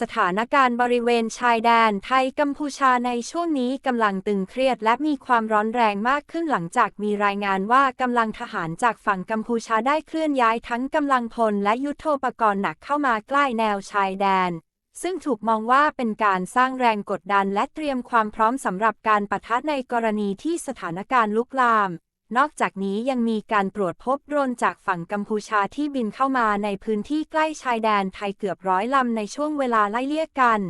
สถานการณ์บริเวณชายแดนไทยกัมพูชาในช่วงนี้กำลังตึงเครียดและมีความร้อนแรงมากขึ้นหลังจากมีรายงานว่ากำลังทหารจากฝั่งกัมพูชาได้เคลื่อนย้ายทั้งกำลังพลและยุทโธปกรณ์หนักเข้ามาใกล้แนวชายแดน ซึ่งถูกมองว่าเป็นการสร้างแรงกดดันและเตรียมความพร้อมสำหรับการปะทะในกรณีที่สถานการณ์ลุกลาม นอกจากนี้ยังมีการตรวจพบโดรนจากฝั่งกัมพูชาที่บินเข้ามาในพื้นที่ใกล้ชายแดนไทยเกือบร้อยลำในช่วงเวลาไล่เลี่ยกัน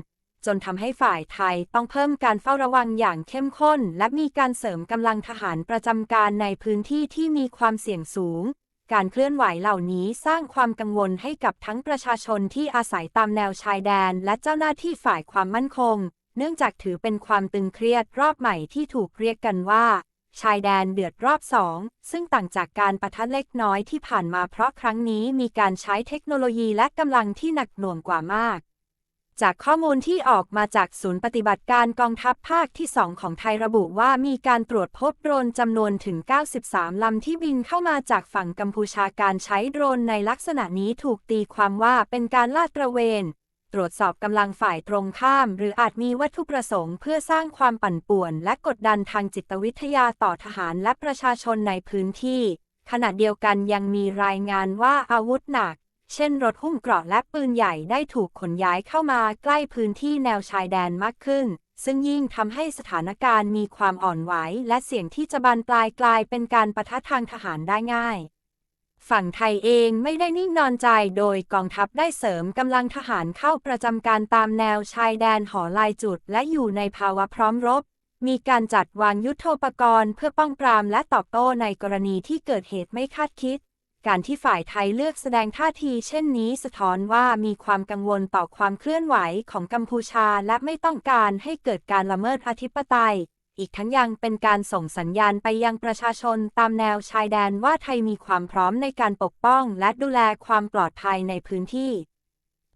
จนทำให้ฝ่ายไทยต้องเพิ่มการเฝ้าระวังอย่างเข้มข้น และมีการเสริมกำลังทหารประจำการในพื้นที่ที่มีความเสี่ยงสูง การเคลื่อนไหวเหล่านี้สร้างความกังวลให้กับทั้งประชาชนที่อาศัยตามแนวชายแดน และเจ้าหน้าที่ฝ่ายความมั่นคง เนื่องจากถือเป็นความตึงเครียดรอบใหม่ที่ถูกเรียกกันว่า ชายแดนเดือดรอบสองซึ่งต่างจากการประทะเล็กน้อยที่ผ่านมาเพราะครั้งนี้มีการใช้เทคโนโลยีและกำลังที่หนักหน่วงกว่ามาก จากข้อมูลที่ออกมาจากศูนย์ปฏิบัติการกองทัพภาคที่ 2 ของไทยระบุว่ามีการตรวจพบโดรนจำนวนถึง 93 ลำที่บินเข้ามาจากฝั่งกัมพูชาการใช้โดรนในลักษณะนี้ถูกตีความว่าเป็นการลาดตระเวน ตรวจสอบกำลังฝ่ายตรงข้าม หรืออาจมีวัตถุประสงค์เพื่อสร้างความปั่นป่วน และกดดันทางจิตวิทยาต่อทหารและประชาชนในพื้นที่ ขณะเดียวกันยังมีรายงานว่าอาวุธหนัก เช่นรถหุ้มเกราะและปืนใหญ่ได้ถูกขนย้ายเข้ามาใกล้พื้นที่แนวชายแดนมากขึ้น ซึ่งยิ่งทำให้สถานการณ์มีความอ่อนไหวและเสี่ยงที่จะบานปลายกลายเป็นการประทะทางทหารได้ง่าย ฝั่งไทยเองไม่ได้นิ่งนอนใจโดยกองทัพได้เสริมกำลังทหารเข้าประจำการตามแนวชายแดนหอลายจุด และอยู่ในภาวะพร้อมรบ มีการจัดวางยุทโธปกรณ์เพื่อป้องปรามและตอบโต้ในกรณีที่เกิดเหตุไม่คาดคิด การที่ฝ่ายไทยเลือกแสดงท่าทีเช่นนี้สะท้อนว่ามีความกังวลต่อความเคลื่อนไหวของกัมพูชาและไม่ต้องการให้เกิดการละเมิดอธิปไตย อีกทั้งยังเป็นการส่งสัญญาณไปยังประชาชนตามแนวชายแดนว่าไทยมีความพร้อมในการปกป้องและดูแลความปลอดภัยในพื้นที่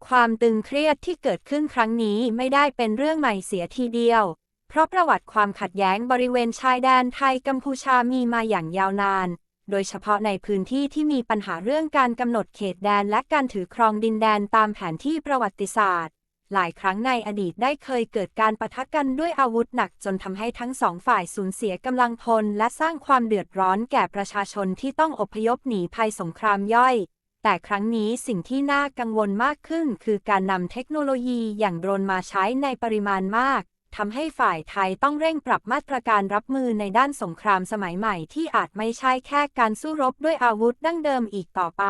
ความตึงเครียดที่เกิดขึ้นครั้งนี้ไม่ได้เป็นเรื่องใหม่เสียทีเดียว เพราะประวัติความขัดแย้งบริเวณชายแดนไทยกัมพูชามีมาอย่างยาวนานโดยเฉพาะในพื้นที่ที่มีปัญหาเรื่องการกำหนดเขตแดนและการถือครองดินแดนตามแผนที่ประวัติศาสตร์ หลายครั้งในอดีตได้เคยเกิดการปะทะกันด้วยอาวุธหนักจนทำให้ทั้งสองฝ่ายสูญเสียกำลังพล และสร้างความเดือดร้อนแก่ประชาชนที่ต้องอพยพหนีภัยสงครามย่อย แต่ครั้งนี้สิ่งที่น่ากังวลมากขึ้น คือการนำเทคโนโลยีอย่างโดรนมาใช้ในปริมาณมากทำให้ฝ่ายไทยต้องเร่งปรับมาตรการรับมือในด้านสงครามสมัยใหม่ที่อาจไม่ใช่แค่การสู้รบด้วยอาวุธดั้งเดิมอีกต่อไป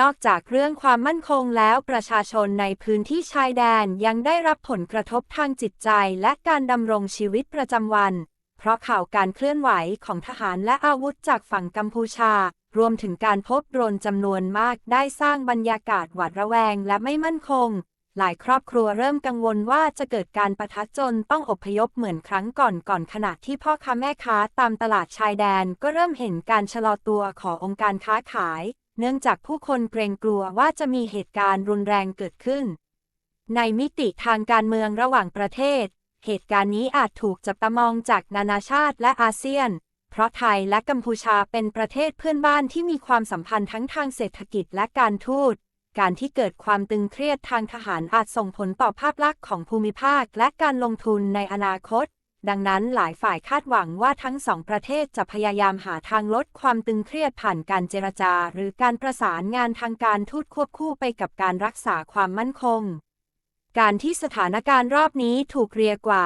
นอกจากเรื่องความมั่นคงแล้วประชาชนในพื้นที่ชายแดนยังได้รับผลกระทบทางจิตใจและการดำรงชีวิตประจำวัน เพราะข่าวการเคลื่อนไหวของทหารและอาวุธจากฝั่งกัมพูชา รวมถึงการพบโดรนจำนวนมากได้สร้างบรรยากาศหวาดระแวงและไม่มั่นคง หลายครอบครัวเริ่มกังวลว่าจะเกิดการประทะจนต้องอพยพเหมือนครั้งก่อนก่อนขณะที่พ่อค้าแม่ค้าตามตลาดชายแดนก็เริ่มเห็นการชะลอตัวขององค์การค้าขาย เนื่องจากผู้คนเกรงกลัวว่าจะมีเหตุการณ์รุนแรงเกิดขึ้น ในมิติทางการเมืองระหว่างประเทศ เหตุการณ์นี้อาจถูกจับตามองจากนานาชาติและอาเซียน เพราะไทยและกัมพูชาเป็นประเทศเพื่อนบ้านที่มีความสัมพันธ์ทั้งทางเศรษฐกิจและการทูต การที่เกิดความตึงเครียดทางทหารอาจส่งผลต่อภาพลักษณ์ของภูมิภาคและการลงทุนในอนาคต ดังนั้นหลายฝ่ายคาดหวังว่าทั้งสองประเทศจะพยายามหาทางลดความตึงเครียดผ่านการเจรจา หรือการประสานงานทางการทูตควบคู่ไปกับการรักษาความมั่นคง การที่สถานการณ์รอบนี้ถูกเรียกว่า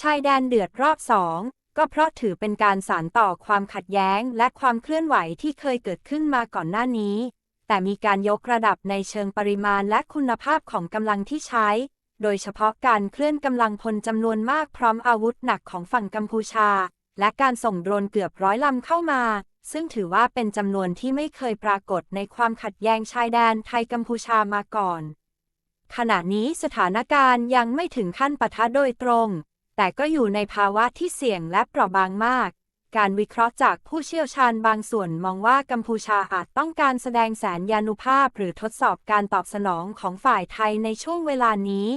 ชายแดนเดือดรอบสองก็เพราะถือเป็นการสานต่อความขัดแย้งและความเคลื่อนไหวที่เคยเกิดขึ้นมาก่อนหน้านี้ แต่มีการยกระดับในเชิงปริมาณและคุณภาพของกำลังที่ใช้ โดยเฉพาะการเคลื่อนกำลังพลจำนวนมากพร้อมอาวุธหนักของฝั่งกัมพูชา และการส่งโดรนเกือบร้อยลำเข้ามา ซึ่งถือว่าเป็นจำนวนที่ไม่เคยปรากฏในความขัดแย้งชายแดนไทยกัมพูชามาก่อน ขณะนี้สถานการณ์ยังไม่ถึงขั้นปะทะโดยตรง แต่ก็อยู่ในภาวะที่เสี่ยงและเปราะบางมาก การวิเคราะห์จากผู้เชี่ยวชาญบางส่วนมองว่ากัมพูชาอาจต้องการแสดงแสนยานุภาพหรือทดสอบการตอบสนองของฝ่ายไทยในช่วงเวลานี้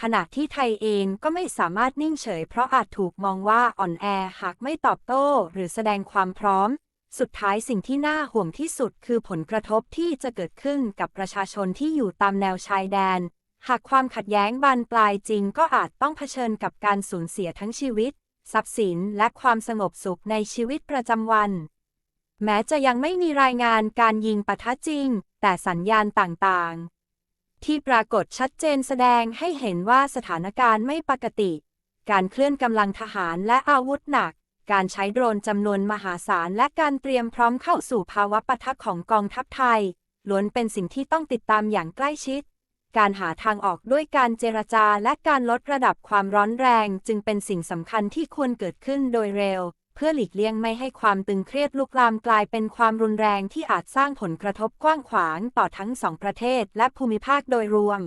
ขณะที่ไทยเองก็ไม่สามารถนิ่งเฉย เพราะอาจถูกมองว่าอ่อนแอหากไม่ตอบโต้ หรือแสดงความพร้อม สุดท้ายสิ่งที่น่าห่วงที่สุดคือผลกระทบที่จะเกิดขึ้นกับประชาชนที่อยู่ตามแนวชายแดน หากความขัดแย้งบานปลายจริง ก็อาจต้องเผชิญกับการสูญเสียทั้งชีวิต ทรัพย์สิน และความสงบสุขในชีวิตประจำวัน แม้จะยังไม่มีรายงานการยิงปะทะจริง แต่สัญญาณต่างๆ ที่ปรากฏชัดเจนแสดงให้เห็นว่าสถานการณ์ไม่ปกติ การเคลื่อนกำลังทหารและอาวุธหนัก การใช้โดรนจำนวนมหาศาลและการเตรียมพร้อมเข้าสู่ภาวะปะทะของกองทัพไทยล้วนเป็นสิ่งที่ต้องติดตามอย่างใกล้ชิด การหาทางออกด้วยการเจรจาและการลดระดับความร้อนแรง จึงเป็นสิ่งสำคัญที่ควรเกิดขึ้นโดยเร็ว เพื่อหลีกเลี่ยงไม่ให้ความตึงเครียดลุกลามกลายเป็นความรุนแรงที่อาจสร้างผลกระทบกว้างขวางต่อทั้งสองประเทศและภูมิภาคโดยรวม